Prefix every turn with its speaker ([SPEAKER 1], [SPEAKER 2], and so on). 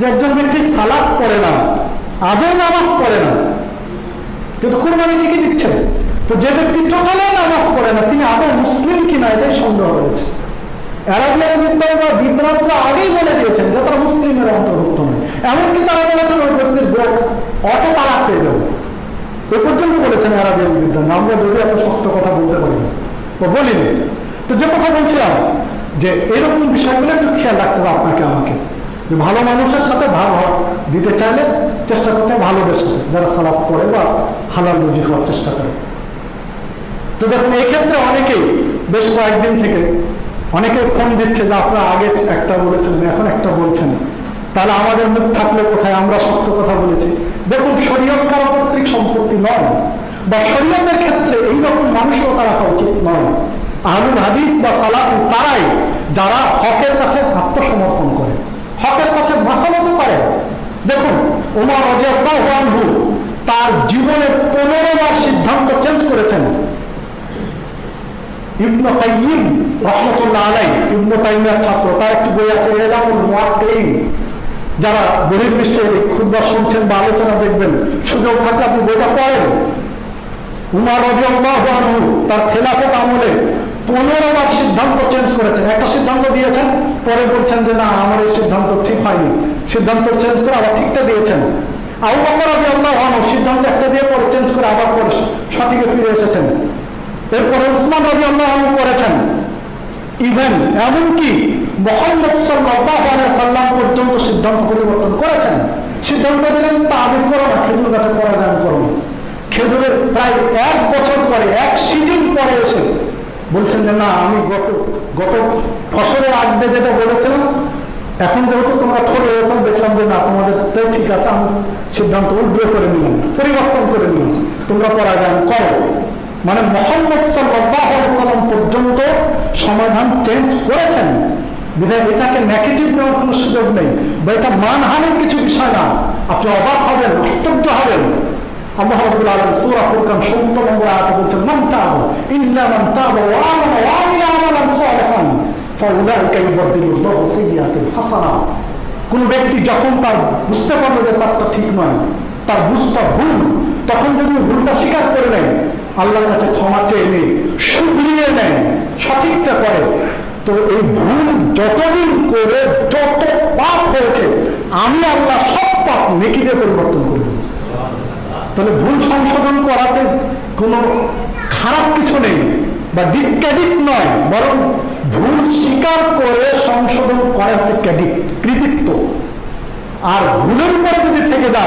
[SPEAKER 1] যে একজন ব্যক্তি সালাদ পড়ে না আদৌ নামাজ পড়ে না, কিন্তু কোরবানি ঠিকই দিচ্ছেন, তো যে ব্যক্তি টোটালে নামাজ পড়ে না, তিনি আদৌ মুসলিম কিনা এটাই সন্দেহ রয়েছে। অ্যারাবিয়ান বিদ্যায় বা বিদ্রানরা আগেই বলে দিয়েছেন যে তারা মুসলিমের অন্তর্ভুক্ত নয়। এমনকি তারা বলেছেন ওই ব্যক্তির ব্রোক অটো তালাক পেয়ে যাবে। এ পর্যন্ত বলেছেন অ্যারাবিয়ান বিদ্যান আমরা যদি এত শক্ত কথা বলতে পারি না বলিনি। তো যে কথা বলছিলাম, যে এরকম বিষয়গুলো একটু খেয়াল রাখতে হবে যে ভালো মানুষের সাথে ভাব দিতে চাইলে চেষ্টা করতে ভালোদের সাথে, যারা সালাপ পড়ে বা হালাল রুজি হওয়ার চেষ্টা করে। তো দেখুন এক্ষেত্রে অনেকেই, বেশ কয়েকদিন থেকে অনেকে ফোন দিচ্ছে যে আপনারা আগে একটা বলেছিলেন এখন একটা বলছেন তাহলে আমাদের মুখ থাকলে কোথায়? আমরা সত্য কথা বলেছি। দেখুন, শরীয়ত কারও কর্তৃক সম্পত্তি নয়, বা শরীয়তের ক্ষেত্রে এইরকম মানসিকতা রাখা উচিত নয়। আহলুল হাদিস বা সালাফি তারাই যারা হকের কাছে আত্মসমর্পণ করে। হকের কাছে মাথা মতো করে। দেখুন ওমর রাজিয়াল্লাহু তার জীবনে পনেরো বার সিদ্ধান্ত চেঞ্জ করেছেন। কাইয়িম রহমতুল্লাহ আলাই ইবনু তাইমিয়ার ছাত্র, তার একটি বই আছে, এলামুল মুআক্কিন যারা বহির্বিশ্বে এই খুদ্া শুনছেন বা আলোচনা দেখবেন, সুযোগ থাকলে আপনি বইটা পড়েন। উমার আনহু তার খেলাফত আমলে পনেরো বার সিদ্ধান্ত চেঞ্জ করেছেন একটা সিদ্ধান্ত দিয়েছেন পরে বলছেন যে, না, আমার এই সিদ্ধান্ত ঠিক হয়নি। সিদ্ধান্ত চেঞ্জ করে আবার ঠিকটা দিয়েছেন। আবু বকর রাদিয়াল্লাহু আনহু সিদ্ধান্ত একটা দিয়ে পরে চেঞ্জ করে আবার পরে সঠিকে ফিরে এসেছেন। এরপরে উসমান রবি আল্লাহ করেছেন। ইভেন এমনকি মোহাম্মদ সাল্লাম পর্যন্ত সিদ্ধান্ত পরিবর্তন করেছেন। সিদ্ধান্ত দিলেন, তা আমি করো না, খেজুর গাছে পরাগায়ন করো না। খেজুরের প্রায় এক বছর পরে, এক সিজন পরে এসে বলছেন যে, না, আমি গত গত ফসলের আগে যেটা বলেছিলাম, এখন যেহেতু তোমরা ঠরে হয়েছ, দেখলাম যে না তোমাদের তো ঠিক আছে, আমি সিদ্ধান্ত উল্টো করে নিলাম, পরিবর্তন করে নিলাম, তোমরা পরাগায়ন করো। মানে মোহাম্মদ সাল্লাম পর্যন্ত সমাধান চেঞ্জ করেছেন। এটাকে নেগেটিভ নেওয়ার কোনো সুযোগ নেই, বা এটা মানহানির কিছু বিষয় না। আপনি অবাক আল্লাহ রাব্বুল আলামিন সূরা ফুরকান 70 নম্বর আয়াতে বলছেন তাবা, ইল্লা তাবা ওয়া আমানা ওয়া আমিলা আমালান সালিহান, ফাউলাইকা ইউবাদদিলুল্লাহু সাইয়্যাতিহিম হাসানাত। কোন ব্যক্তি যখন তার বুঝতে পারবে যে তারটা ঠিক নয়, তার বুঝটা ভুল, তখন যদি ভুলটা স্বীকার করে নেয়, আল্লাহর কাছে ক্ষমা চেয়ে নেই শুধরিয়ে নেয়, সঠিকটা করে, তো এই ভুল যতদিন করে যত পাপ হয়েছে, আমি আল্লাহ সব পাপ নেকিতে পরিবর্তন করে তাহলে ভুল সংশোধন করাতে কোনো খারাপ কিছু নেই বা ডিসক্রেডিট নয়, বরং ভুল স্বীকার করে সংশোধন করা হচ্ছে ক্রেডিট কৃতিত্ব। আর ভুলের উপরে যদি থেকে যান